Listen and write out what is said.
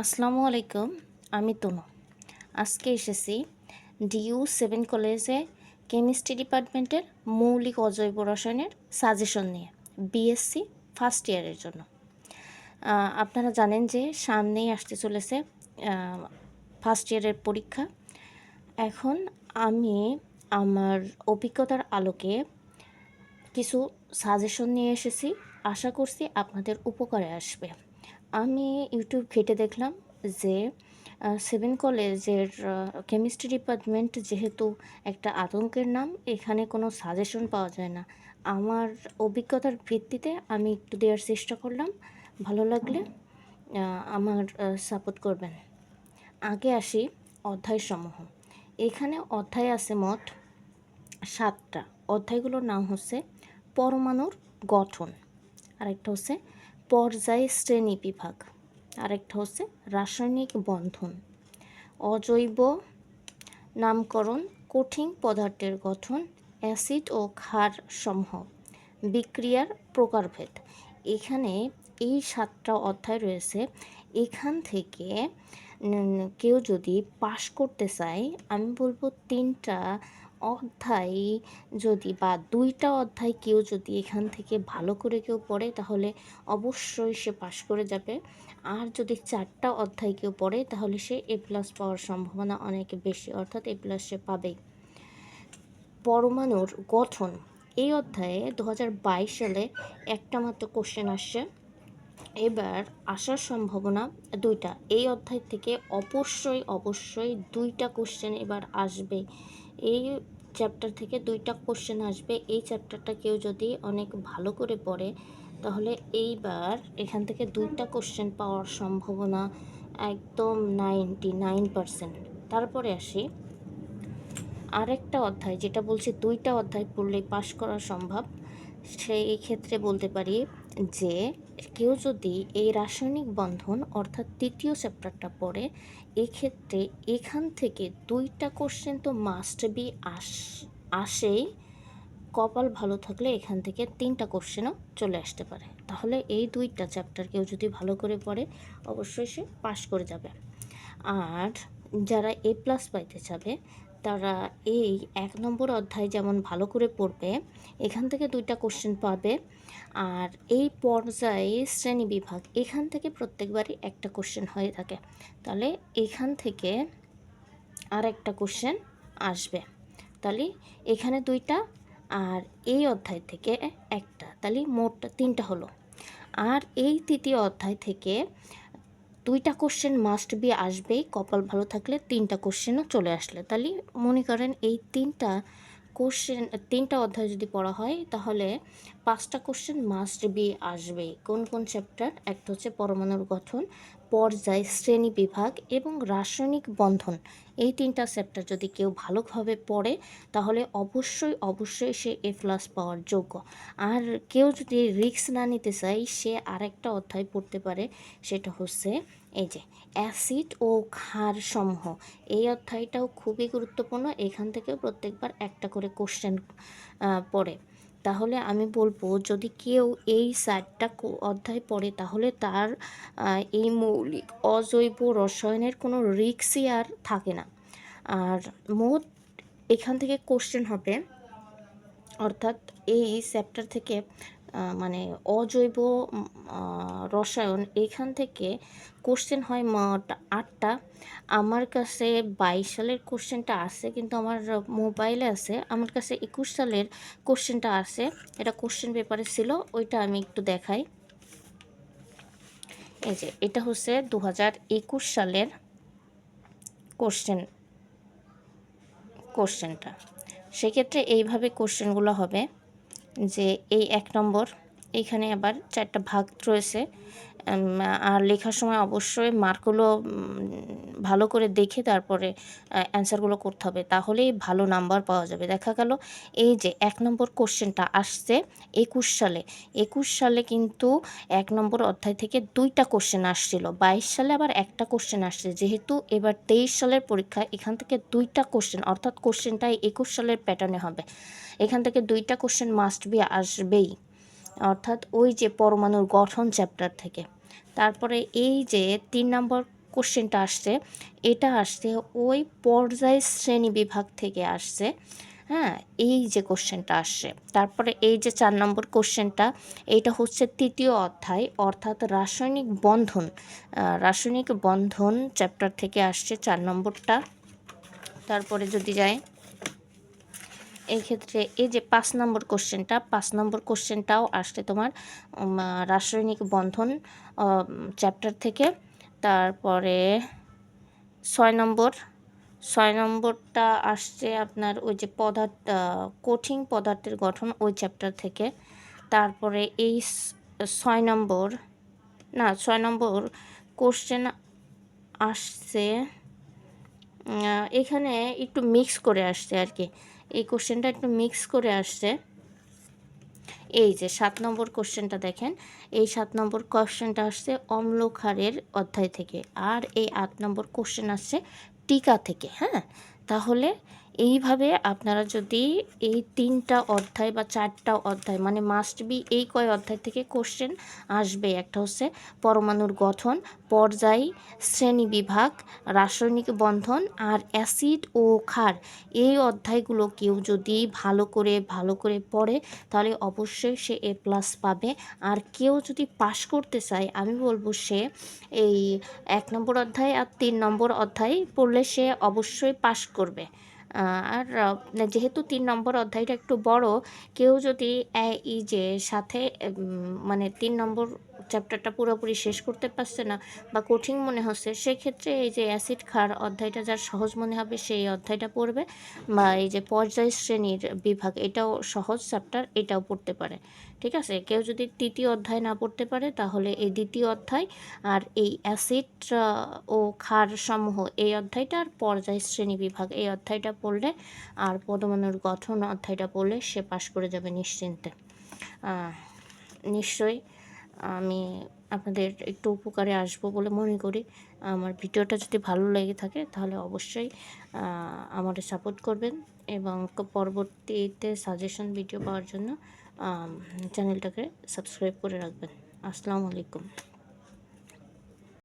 আসসালামু আলাইকুম, আমি তনু। আজকে এসেছি ডিইউ সেভেন কলেজে কেমিস্ট্রি ডিপার্টমেন্টের মৌলিক অজৈব রসায়নের সাজেশন নিয়ে বিএসসি ফার্স্ট ইয়ারের জন্য। আপনারা জানেন যে সামনেই আসতে চলেছে ফার্স্ট ইয়ারের পরীক্ষা। এখন আমি আমার অভিজ্ঞতার আলোকে কিছু সাজেশন নিয়ে এসেছি, আশা করছি আপনাদের উপকারে আসবে। আমি ইউটিউব ঘেটে দেখলাম যে সেভেন কলেজের কেমিস্ট্রি ডিপার্টমেন্ট যেহেতু একটা আতঙ্কের নাম, এখানে কোনো সাজেশন পাওয়া যায় না। আমার অভিজ্ঞতার ভিত্তিতে আমি একটু দেওয়ার চেষ্টা করলাম। ভালো লাগলে আমার সাপোর্ট করবেন। আগে আসি অধ্যায়সমূহ। এখানে অধ্যায় আছে মোট সাতটা। অধ্যায়গুলোর নাম হচ্ছে পরমাণুর গঠন। আরেকটা হচ্ছে পর্যায় শ্রেণি বিভাগ। আরেকটা হচ্ছে রাসায়নিক বন্ধন। অজৈব নামকরণ কঠিন পদার্থের গঠন, অ্যাসিড ও ক্ষার সমূহ বিক্রিয়ার প্রকারভেদ। এখানে এই সাতটা অধ্যায় রয়েছে। এখান থেকে কেউ যদি পাশ করতে চায়, আমি বলব তিনটা অধ্যায় যদি বা দুইটা অধ্যায় কেউ যদি এখান থেকে ভালো করে কেউ পড়ে, তাহলে অবশ্যই সে পাশ করে যাবে। আর যদি চারটা অধ্যায় কেউ পড়ে, তাহলে সে এ প্লাস পাওয়ার সম্ভাবনা অনেক বেশি, অর্থাৎ এ প্লাস সে পাবেই পরমাণুর গঠন। এই অধ্যায়ে দু হাজার বাইশ সালে একটা মাত্র কোশ্চেন আসছে। এবার আসার সম্ভাবনা দুইটা। এই অধ্যায় থেকে অবশ্যই অবশ্যই দুইটা কোশ্চেন এবার আসবে। এই চ্যাপ্টার থেকে দুইটা কোশ্চেন আসবে। এই চ্যাপ্টারটা কেউ যদি অনেক ভালো করে পড়ে, তাহলে এইবার এখান থেকে দুইটা কোশ্চেন পাওয়ার সম্ভাবনা একদম নাইনটি নাইন পারসেন্ট তারপরে আসি। আরেকটা অধ্যায়, যেটা বলছি দুইটা অধ্যায় পড়লেই পাশ করা সম্ভব। সেই ক্ষেত্রে বলতে পারি যে, কেউ যদি এই রাসায়নিক বন্ধন অর্থাৎ তৃতীয় চ্যাপ্টারটা পড়ে, এক্ষেত্রে এখান থেকে দুইটা কোশ্চেন তো মাস্ট বি আস, আসেই। কপাল ভালো থাকলে এখান থেকে তিনটা কোশ্চেনও চলে আসতে পারে। তাহলে এই দুইটা চ্যাপ্টার কেউ যদি ভালো করে পড়ে, অবশ্যই সে পাশ করে যাবে। আর যারা এ প্লাস পাইতে চাবে তারা এই এক নম্বর অধ্যায় যেমন ভালো করে পড়বে, এখান থেকে দুইটা কোশ্চেন পাবে। আর এই পর্যায়ে শ্রেণি বিভাগ, এখান থেকে প্রত্যেকবারই একটা কোশ্চেন হয়ে থাকে। তাহলে এখান থেকে আর একটা কোশ্চেন আসবে। তাহলে এখানে দুইটা আর এই অধ্যায় থেকে একটা। তাহলে মোট তিনটা হলো। আর এই তৃতীয় অধ্যায় থেকে দুইটা কোশ্চেন মাস্ট বি আসবেই, কপাল ভালো থাকলে তিনটা কোশ্চেনও চলে আসলে। তাহলে মনে করেন এই তিনটা কোশ্চেন তিনটা অধ্যায় যদি পড়া হয়, তাহলে পাঁচটা কোশ্চেন মাস্ট বি আসবেই। কোন কোন চ্যাপ্টার একটা হচ্ছে পরমাণুর গঠন পর্যায়, শ্রেণি বিভাগ এবং রাসায়নিক বন্ধন। এই তিনটা চ্যাপ্টার যদি কেউ ভালোভাবে পড়ে, তাহলে অবশ্যই অবশ্যই সে এ প্লাস পাওয়ার যোগ্য। আর কেউ যদি রিস্ক না নিতে চায়, সে আরেকটা অধ্যায় পড়তে পারে, সেটা হচ্ছে এই যে অ্যাসিড ও ক্ষার সমূহ। এই অধ্যায়টাও খুবই গুরুত্বপূর্ণ, এখান থেকে প্রত্যেকবার একটা করে কোশ্চেন পড়ে। তাহলে আমি বলব, যদি কেউ এই সারটা অধ্যায় পড়ে, তাহলে তার এই মৌলিক অজৈব রসায়নের কোনো রিক্সই আর থাকে না। আর মোট এখান থেকে কোশ্চেন হবে, অর্থাৎ এই চ্যাপ্টার থেকে মানে অজৈব রসায়ন এখান থেকে কোশ্চেন হয় আটটা। আমার কাছে বাইশ সালের কোশ্চেনটা আছে, কিন্তু আমার মোবাইলে আছে। আমার কাছে একুশ সালের কোশ্চেনটা আছে। এটা কোশ্চেন পেপারে ছিল, ওইটা আমি একটু দেখাই। এই যে, এটা হচ্ছে দু হাজার একুশ সালের কোশ্চেন কোশ্চেনটা সেক্ষেত্রে এইভাবে কোশ্চেনগুলো হবে। যে এই এক নম্বর এইখানে আবার চারটা ভাগ রয়েছে। আর লেখার সময় অবশ্যই মার্কগুলো ভালো করে দেখে তারপরে অ্যান্সারগুলো করতে হবে। তাহলেই ভালো নাম্বার পাওয়া যাবে। দেখা গেল এই যে এক নম্বর কোশ্চেনটা আসছে একুশ সালে। একুশ সালে কিন্তু এক নম্বর অধ্যায় থেকে দুইটা কোশ্চেন আসছিল। বাইশ সালে আবার একটা কোশ্চেন আসছে। যেহেতু এবার তেইশ সালের পরীক্ষা, এখান থেকে দুইটা কোশ্চেন, অর্থাৎ কোশ্চেনটাই একুশ সালের প্যাটার্নে হবে। এখান থেকে দুইটা কোশ্চেন মাস্ট বি আসবেই। অর্থাৎ ওই যে পরমাণুর গঠন চ্যাপ্টার থেকে। তারপরে এই যে তিন নম্বর কোশ্চেনটা আসছে, এটা আসছে ওই পর্যায় শ্রেণি বিভাগ থেকে আসছে হ্যাঁ এই যে কোশ্চেনটা আসছে। তারপরে এই যে চার নম্বর কোশ্চেনটা এইটা হচ্ছে তৃতীয় অধ্যায়, অর্থাৎ রাসায়নিক বন্ধন রাসায়নিক বন্ধন চ্যাপ্টার থেকে আসছে চার নম্বরটা। তারপরে যদি যায় এই ক্ষেত্রে এই যে পাঁচ নম্বর কোশ্চেনটা পাঁচ নম্বর কোশ্চেনটাও আসছে তোমার রাসায়নিক বন্ধন চ্যাপ্টার থেকে। তারপরে ছয় নম্বর, ছয় নম্বরটা আসছে আপনার ওই যে পদার্থ, কঠিন পদার্থের গঠন ওই চ্যাপ্টার থেকে। তারপরে এই ছয় নম্বর, না, ছয় নম্বর কোশ্চেন আসছে এখানে একটু মিক্স করে আসছে আর কি। এই কোশ্চেনটা একটু মিক্স করে আসছে। এই যে সাত নম্বর কোশ্চেনটা দেখেন। এই সাত নম্বর কোশ্চেনটা আসছে অম্লক্ষারের অধ্যায় থেকে। আর এই আট নম্বর কোশ্চেন আসছে টিকা থেকে হ্যাঁ? তাহলে এইভাবে আপনারা যদি এই তিনটা অধ্যায় বা চারটা অধ্যায় মানে মাস্ট বি এই কয় অধ্যায় থেকে কোশ্চেন আসবে। একটা হচ্ছে পরমাণুর গঠন, পর্যায়, শ্রেণি বিভাগ, রাসায়নিক বন্ধন আর অ্যাসিড ও ক্ষার। এই অধ্যায়গুলো কেউ যদি ভালো করে ভালো করে পড়ে, তাহলে অবশ্যই সে এ প্লাস পাবে। আর কেউ যদি পাশ করতে চায়, আমি বলব সে এই এক নম্বর অধ্যায় আর তিন নম্বর অধ্যায় পড়লে সে অবশ্যই পাশ করবে। আর যেহেতু তিন নম্বর অধ্যায়টা একটু বড়, কেউ যদি এ- ই যে সাথে মানে তিন নম্বর চ্যাপ্টারটা পুরোপুরি শেষ করতে পারছে না বা কঠিন মনে হচ্ছে, সেক্ষেত্রে এই যে অ্যাসিড খার অধ্যায়টা যার সহজ মনে হবে, সেই অধ্যায়টা পড়বে বা এই যে পর্যায় শ্রেণির বিভাগ, এটাও সহজ চ্যাপ্টার এটাও পড়তে পারে। ঠিক আছে? কেউ যদি তৃতীয় অধ্যায় না পড়তে পারে, তাহলে এই দ্বিতীয় অধ্যায় আর এই অ্যাসিড ও খার সমূহ, এই অধ্যায়টা আর পর্যায় শ্রেণি বিভাগ, এই অধ্যায়টা পড়লে আর পদমানুর গঠন অধ্যায়টা পড়লে সে পাশ করে যাবে নিশ্চিন্তে। নিশ্চয়ই আমি আপনাদের একটু উপকারে আসব বলে মনে করি। আমার ভিডিওটা যদি ভালো লেগে থাকে, তাহলে অবশ্যই আমার সাপোর্ট করবেন এবং পরবর্তীতে সাজেশন ভিডিও পাওয়ার জন্য চ্যানেলটাকে সাবস্ক্রাইব করে রাখবেন। আসসালামু আলাইকুম।